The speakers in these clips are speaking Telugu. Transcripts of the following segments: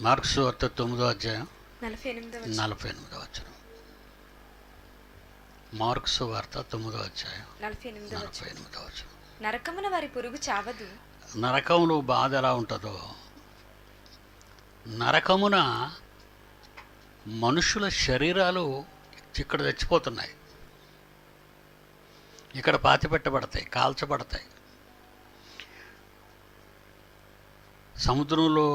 మార్క్స్ వార్త తొమ్మిదో అధ్యాయం. నలభై ఎనిమిదో వచ్చిన మార్క్స్ వార్త తొమ్మిదో అధ్యాయం. నలభై ఎనిమిదో వచ్చిన నరకమున వారి పురుగు చావదు. నరకంలో బాధ ఎలా ఉంటుందో? నరకమున మనుషుల శరీరాలు ఇక్కడ చచ్చిపోతున్నాయి. ఇక్కడ పాతి పెట్టబడతాయి కాల్చబడతాయి. సముద్రంలో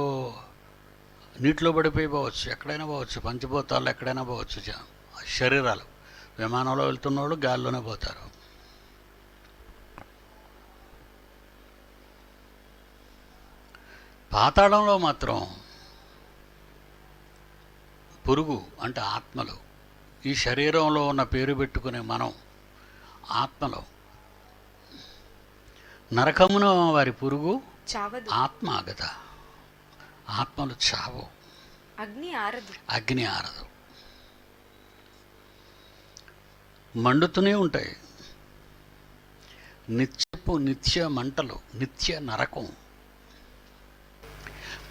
నీటిలో పడిపోయి పోవచ్చు ఎక్కడైనా పోవచ్చు పంచభూతాల్లో ఎక్కడైనా పోవచ్చు శరీరాలు. విమానంలో వెళ్తున్న వాళ్ళు గాల్లోనే పోతారు. పాతాళంలో మాత్రం పురుగు అంటే ఆత్మలు. ఈ శరీరంలో ఉన్న పేరు పెట్టుకునే మనం ఆత్మలు. నరకమున వారి పురుగు ఆత్మ కదా ఆత్మలు చావు. అగ్ని ఆరదు. అగ్ని ఆరదు. మండుతూనే ఉంటాయి. నిత్యపు నిత్య మంటలు నిత్య నరకం.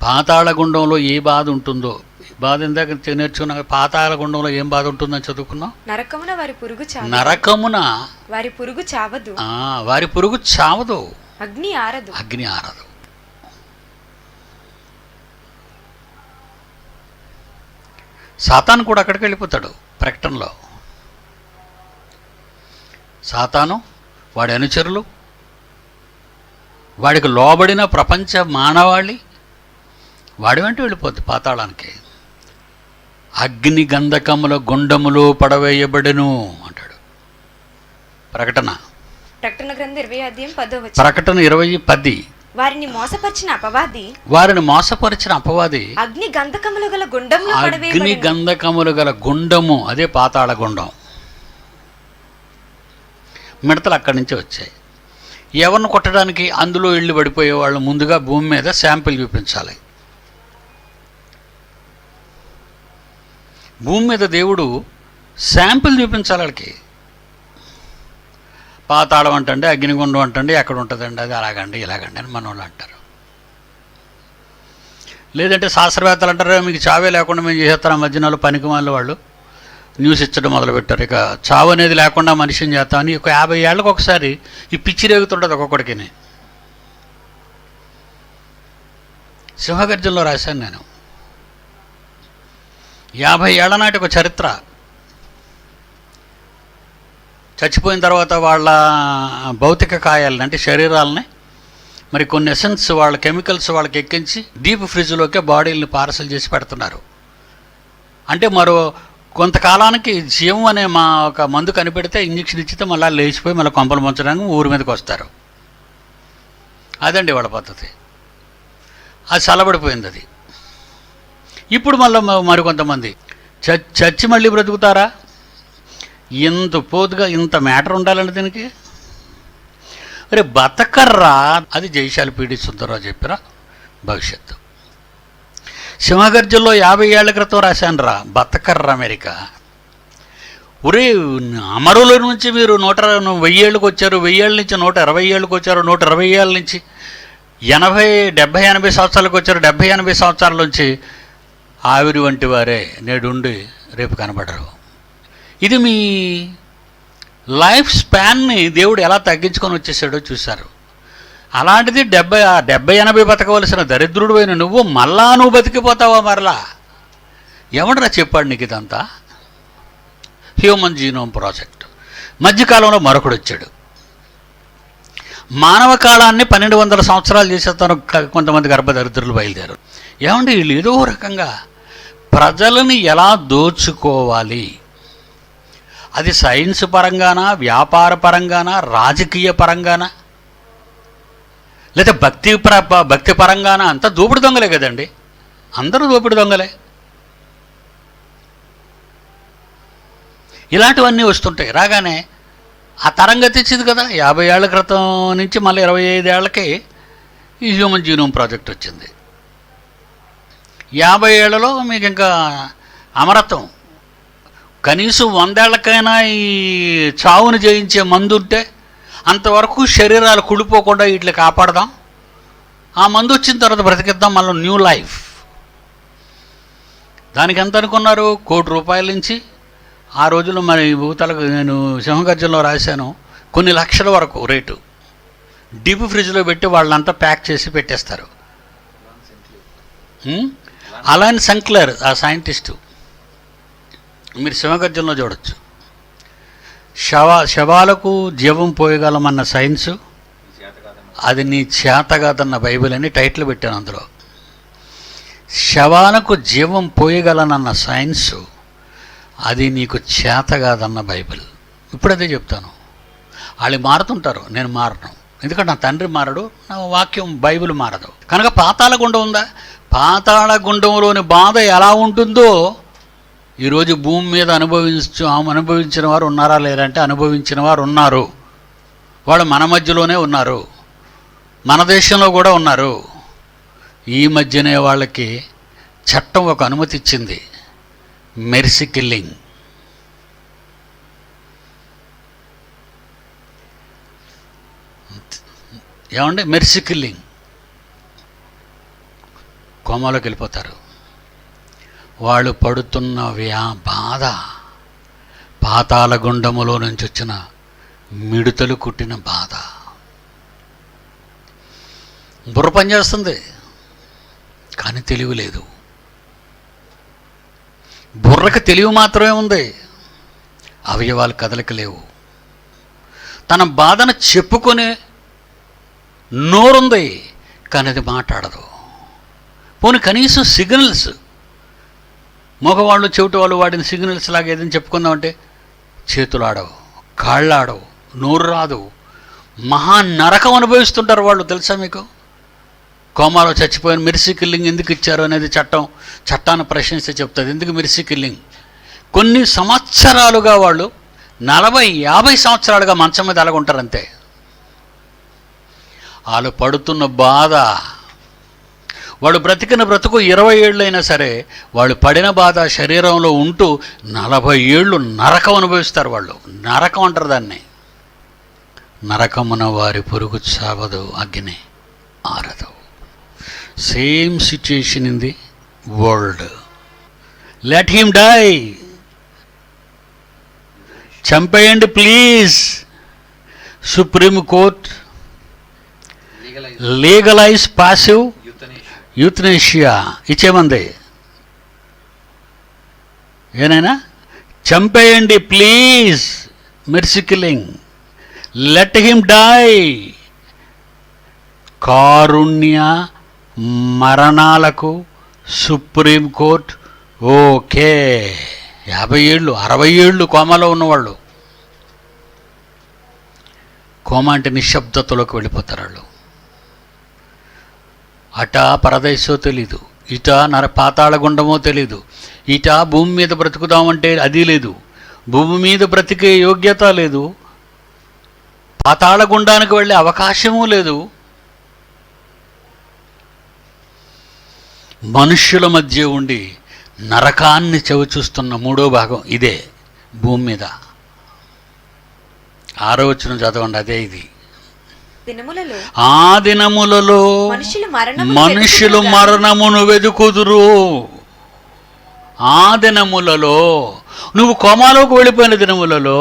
పాతాళగుండంలో ఏ బాధ ఉంటుందో బాధ ఇందాక నేర్చుకున్నా పాతాళగుండంలో ఏం బాధ ఉంటుందని చదువుకున్నాం నరకమున వారి పురుగు నరకమున వారి పురుగు చావదు. వారి పురుగు చావదు. అగ్ని ఆరదు. అగ్ని ఆరదు. సాతాను కూడా అక్కడికి వెళ్ళిపోతాడు ప్రకటనలో. సాతాను వాడి అనుచరులు వాడికి లోబడిన ప్రపంచ మానవాళి వాడి వెంట వెళ్ళిపోద్ది పాతాళానికి. అగ్ని గంధకముల గుండములు పడవేయబడెను అంటాడు. ప్రకటన. ప్రకటన గ్రంథం ఇరవై అధ్యాయం పదో వచ్చి ప్రకటన ఇరవై పది. వారిని మోసపరిచిన అపవాది వారిని మోసపరిచిన అపవాది అగ్ని గంధకములు గల గుండంలో అగ్ని గంధకములు గల గుండము అదే పాతాళ గుండం. మిడతలు అక్కడి నుంచి వచ్చాయి. ఎవరిని కొట్టడానికి అందులో ఇళ్ళు పడిపోయే వాళ్ళు ముందుగా భూమి మీద శాంపిల్ చూపించాలి. భూమి మీద దేవుడు శాంపిల్ చూపించాలి వాళ్ళకి పాతాళం అంటండి అగ్నిగుండం అంటండి ఎక్కడ ఉంటుందండి. అది అలాగండి ఇలాగండి అని మన వాళ్ళు అంటారు. లేదంటే శాస్త్రవేత్తలు అంటారు మీకు చావే లేకుండా మేము చేసేస్తాం మధ్యనాలు పనికి వాళ్ళు వాళ్ళు. న్యూస్ ఇచ్చడం మొదలుపెట్టారు. ఇక చావు అనేది లేకుండా మనిషిని చేస్తామని ఒక యాభై ఏళ్ళకి ఒకసారి ఈ పిచ్చి రేగుతుంటుంది ఒక్కొక్కడికి సింహగర్జంలో రాశాను నేను. యాభై ఏళ్ళ నాటి ఒక చరిత్ర. చచ్చిపోయిన తర్వాత వాళ్ళ భౌతిక కాయాలని అంటే శరీరాలని మరి కొన్ని ఎసెన్స్ వాళ్ళ కెమికల్స్ వాళ్ళకి ఎక్కించి డీప్ ఫ్రిడ్జ్లోకే బాడీలని పార్సల్ చేసి పెడుతున్నారు. అంటే మరో కొంతకాలానికి జీవం అనే మా ఒక మందు కనిపెడితే ఇంజక్షన్ ఇచ్చితే మళ్ళీ లేచిపోయి మళ్ళీ కొంపలు ముంచడానికి ఊరి మీదకి వస్తారు. అదండి వాళ్ళ పద్ధతి. అది చల్లబడిపోయింది అది. ఇప్పుడు మళ్ళీ మరికొంతమంది. చచ్చి మళ్ళీ బ్రతుకుతారా? ఇంత పోతుగా ఇంత మ్యాటర్ ఉండాలండి దీనికి? అరే బతకర్రా అది జైశాలి పీడి సుందరరావు చెప్పిరా. భవిష్యత్తు. సింహగర్జంలో యాభై ఏళ్ళ క్రితం రాశాను రా బతకర్రా అమెరికా. ఒరే అమరుల నుంచి మీరు నూట వెయ్యి ఏళ్ళకి వచ్చారు వెయ్యి ఏళ్ళ నుంచి నూట ఇరవై ఏళ్ళకి వచ్చారు నూట ఇరవై ఏళ్ళ నుంచి ఎనభై డెబ్భై ఎనభై సంవత్సరాలకు వచ్చారు డెబ్భై ఎనభై సంవత్సరాల నుంచి ఆవిరి వంటి వారే నేడుండి రేపు కనబడరు. ఇది మీ లైఫ్ స్పాన్ని దేవుడు ఎలా తగ్గించుకొని వచ్చేసాడో చూశారు. అలాంటిది డెబ్బై డెబ్బై ఎనభై బతకవలసిన దరిద్రుడు అయిన నువ్వు మళ్ళా నువ్వు బతికిపోతావా మరలా? ఎవడరా చెప్పాడు నీకు ఇదంతా? Human genome project. మధ్యకాలంలో మరొకడు వచ్చాడు. మానవ కాలాన్ని పన్నెండు వందల సంవత్సరాలు చేసేస్తాను కొంతమంది గర్భదరిద్రులు బయలుదేరు ఏమండి వీళ్ళు ఏదో రకంగా ప్రజలని ఎలా దోచుకోవాలి? అది సైన్స్ పరంగానా వ్యాపార పరంగానా రాజకీయ పరంగానా? లేదా భక్తి ప్ర భక్తి పరంగానా? అంతా దోపిడి దొంగలే కదండి. అందరూ దోపిడి దొంగలే. ఇలాంటివన్నీ వస్తుంటాయి. రాగానే ఆ తరంగా తెచ్చింది కదా యాభై ఏళ్ళ క్రితం నుంచి మళ్ళీ ఇరవై ఐదేళ్ళకి ఈ హ్యూమన్ జీనోమ్ ప్రాజెక్ట్ వచ్చింది. యాభై ఏళ్ళలో మీకు ఇంకా అమరత్వం కనీసం వందేళ్ళకైనా ఈ చావును జయించే మందు ఉంటే అంతవరకు శరీరాలు కుడిపోకుండా వీటిని కాపాడదాం. ఆ మందు వచ్చిన తర్వాత బ్రతికిద్దాం. మళ్ళీ న్యూ లైఫ్. దానికి ఎంత అనుకున్నారు? కోటి రూపాయల నుంచి. ఆ రోజుల్లో మరి భూతలకు నేను సింహగర్జంలో రాశాను. కొన్ని లక్షల వరకు రేటు. డీప్ ఫ్రిడ్జ్లో పెట్టి వాళ్ళంతా ప్యాక్ చేసి పెట్టేస్తారు? అలాన్ సంక్లర్ ఆ సైంటిస్టు. మీరు సింహగర్జంలో చూడొచ్చు. శవ శవాలకు జీవం పోయగలమన్న సైన్సు అది నీ చేతగాదన్న బైబిల్ అని టైటిల్ పెట్టాను అందులో. శవాలకు జీవం పోయగలనన్న సైన్సు అది నీకు చేతగాదన్న బైబిల్. ఇప్పుడు అదే చెప్తాను. వాళ్ళు మారుతుంటారు నేను మారను. ఎందుకంటే నా తండ్రి మారడు నా వాక్యం బైబిల్ మారదు. కనుక పాతాళ గుండం ఉందా? పాతాళ గుండంలోని బాధ ఎలా ఉంటుందో ఈరోజు భూమి మీద అనుభవించు అనుభవించిన వారు ఉన్నారా లేరంటే అనుభవించిన వారు ఉన్నారు. వాళ్ళు మన మధ్యలోనే ఉన్నారు. మన దేశంలో కూడా ఉన్నారు. ఈ మధ్యనే వాళ్ళకి చట్టం ఒక అనుమతి ఇచ్చింది. Mercy killing. ఏమండి? Mercy killing. కోమాలోకి వెళ్ళిపోతారు. వాళ్ళు పడుతున్న వ్యా బాధ పాతాల గుండములో నుంచి వచ్చిన మిడుతలు కుట్టిన బాధ. బుర్ర పనిచేస్తుంది కానీ తెలివి లేదు. బుర్రకు తెలివి మాత్రమే ఉంది అవయవాలు కదలిక లేవు. తన బాధను చెప్పుకునే నోరుంది కానీ అది మాట్లాడదు. పోనీ కనీసం సిగ్నల్స్ మగవాళ్ళు చెవిటి వాళ్ళు వాడిన సిగ్నల్స్ లాగా ఏదైనా చెప్పుకుందామంటే చేతులు ఆడవు కాళ్ళు ఆడవు నోరు రాదు. మహా నరకం అనుభవిస్తుంటారు వాళ్ళు తెలుసా మీకు? కోమాలో చచ్చిపోయిన మిర్సీ కిల్లింగ్ ఎందుకు ఇచ్చారు అనేది చట్టం చట్టాన్ని ప్రశ్నిస్తే చెప్తుంది. ఎందుకు మిర్సీ కిల్లింగ్? కొన్ని సంవత్సరాలుగా వాళ్ళు నలభై యాభై సంవత్సరాలుగా మంచం మీద అలాగుంటారు అంతే వాళ్ళు పడుతున్న బాధ వాడు బ్రతికిన బ్రతుకు ఇరవై ఏళ్ళైనా సరే వాళ్ళు పడిన బాధ శరీరంలో ఉంటూ నలభై ఏళ్ళు నరకం అనుభవిస్తారు వాళ్ళు. నరకం అంటారు దాన్ని. నరకమున వారి పొరుగు చావదు అగ్ని ఆరదు. Same situation in the world. Let him die. చంపేయండి please. Supreme court legalize. Passive. Euthanasia ఇచ్చేమంది? ఏనైనా? చంపేయండి please mercy killing let him die. కారుణ్య మరణాలకు సుప్రీం కోర్ట్ ఓకే. యాభై ఏళ్ళు అరవై ఏళ్ళు కోమాలో ఉన్నవాళ్ళు. కోమా అంటే నిశ్శబ్దతలోకి వెళ్ళిపోతారు వాళ్ళు. అట పరదేశో తెలీదు. ఇట నర పాతాళ గుండమో తెలీదు. ఇట భూమి మీద బ్రతుకుదామంటే అది లేదు. భూమి మీద బ్రతికే యోగ్యత లేదు. పాతాళ గుండానికి వెళ్ళే అవకాశమూ లేదు. మనుష్యుల మధ్య ఉండి నరకాన్ని చవిచూస్తున్న మూడో భాగం ఇదే భూమి మీద. ఆరో వచ్చిన చదవండి అదే ఇది. దినములలో ఆ దినములలో మనుషులు మరణమును వెదుకుదురు ఆ దినములలో నువ్వు కోమాలోకి వెళ్ళిపోయిన దినములలో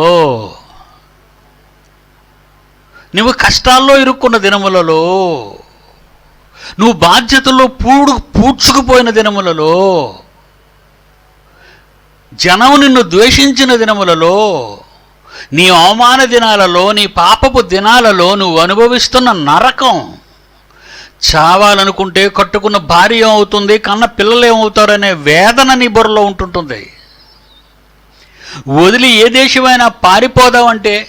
నువ్వు కష్టాల్లో ఇరుక్కున్న దినములలో నువ్వు బాధ్యతల్లో పూడు పూడ్చుకుపోయిన దినములలో జనం నిన్ను ద్వేషించిన దినములలో నీ అవమాన దినాలలో నీ పాపపు దినాలలో నువ్వు అనుభవిస్తున్న నరకం. చావాలనుకుంటే కట్టుకున్న భార్య ఏమవుతుంది కన్న పిల్లలు ఏమవుతారనే వేదన నీ బుర్రలో ఉంటుంటుంది. వదిలి ఏ దేశమైనా పారిపోదామంటే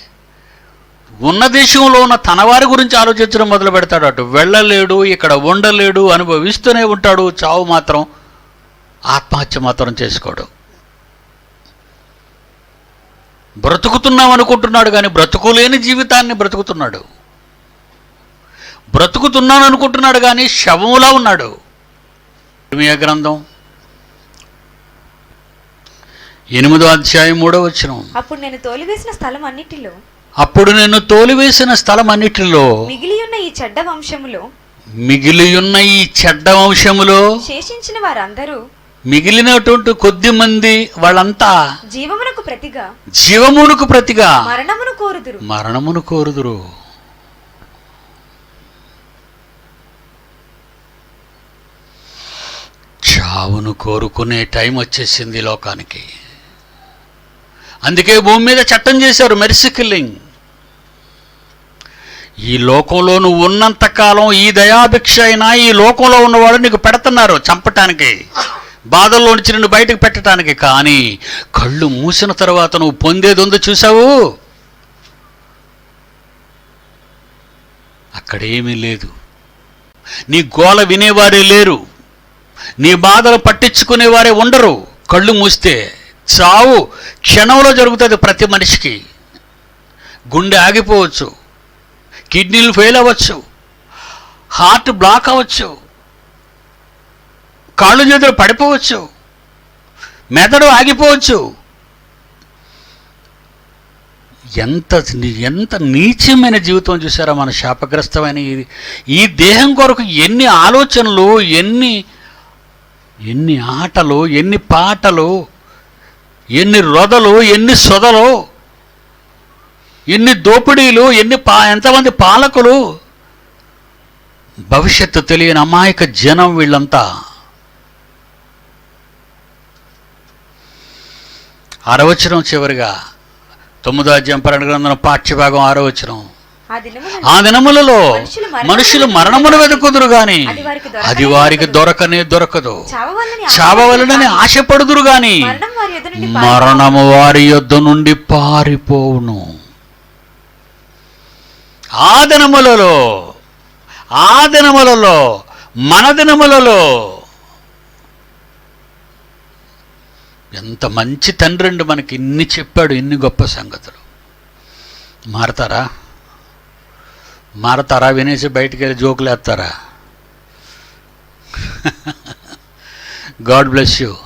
ఉన్న దేశంలో ఉన్న తన వారి గురించి ఆలోచించడం మొదలు పెడతాడు అటు. వెళ్ళలేడు ఇక్కడ ఉండలేడు అనుభవిస్తూనే ఉంటాడు. చావు మాత్రం ఆత్మహత్య మాత్రం చేసుకోడు. బ్రతుకుతున్నాం అనుకుంటున్నాడు కానీ బ్రతుకులేని జీవితాన్ని బ్రతుకుతున్నాడు. బ్రతుకుతున్నాను అనుకుంటున్నాడు కానీ శవములా ఉన్నాడు. ఇర్మియా గ్రంథం? ఎనిమిదో అధ్యాయం మూడో వచ్చిన అప్పుడు నేను తోలివేసిన స్థలం అన్నిటిలో అప్పుడు నేను తోలివేసిన స్థలం అన్నిటిలో మిగిలి ఉన్న ఈ చెడ్డ వంశములో మిగిలియున్న ఈ చెడ్డ వంశములో శేషించిన వారందరూ మిగిలినటువంటి కొద్ది మంది వాళ్ళంతా జీవమునకు ప్రతిగా. జీవమునకు ప్రతిగా. మరణమును కోరుదురు. మరణమును కోరుదురు. చావును కోరుకునే టైం వచ్చేసింది లోకానికి. అందుకే భూమి మీద చట్టం చేశారు మెర్సి కిల్లింగ్. ఈ లోకంలో నువ్వు ఉన్నంత కాలం ఈ దయాభిక్ష అయినా ఈ లోకంలో ఉన్నవాడు నీకు పెడుతున్నారు చంపటానికి. బాధల్లో నుంచి నిన్ను బయటకు పెట్టడానికి కానీ కళ్ళు మూసిన తర్వాత నువ్వు పొందేది ఉందో చూసావు అక్కడేమీ లేదు. నీ గోల వినేవారే లేరు. నీ బాధలు పట్టించుకునేవారే ఉండరు. కళ్ళు మూస్తే చావు క్షణంలో జరుగుతుంది ప్రతి మనిషికి. గుండె ఆగిపోవచ్చు. కిడ్నీలు ఫెయిల్ అవ్వచ్చు. హార్ట్ బ్లాక్ అవ్వచ్చు. కాళ్ళు చేతులు పడిపోవచ్చు. మెదడు ఆగిపోవచ్చు. ఎంత ఎంత నీచమైన జీవితం చూసారా మన శాపగ్రస్తమైన ఇది ఈ దేహం కొరకు ఎన్ని ఆలోచనలు ఎన్ని ఎన్ని ఆటలు ఎన్ని పాటలు ఎన్ని రొదలు ఎన్ని సొదలు ఎన్ని దోపిడీలు ఎన్ని పా ఎంతమంది పాలకులు. భవిష్యత్తు తెలియని అమాయక జనం వీళ్ళంతా అరవచనం చివరిగా తొమ్మిదో అధ్యాయం పన్నెండు గ్రంథం పాఠ్యభాగం ఆరో వచనం. ఆ దినములలో మనుషులు మరణమును వెతుకుదురు గాని అది వారికి దొరకనే దొరకదు. చావవలని చావవలనని ఆశపడుదురు గాని మరణము వారి యొద్ద నుండి పారిపోవును. ఆ దినములలో ఆ దినములలో మన దినములలో ఎంత మంచి తండ్రి అండి మనకి. ఇన్ని చెప్పాడు ఇన్ని గొప్ప సంగతులు. మారతారా? మారతారా? వినేసి బయటికి వెళ్ళి జోకులేస్తారా? God bless you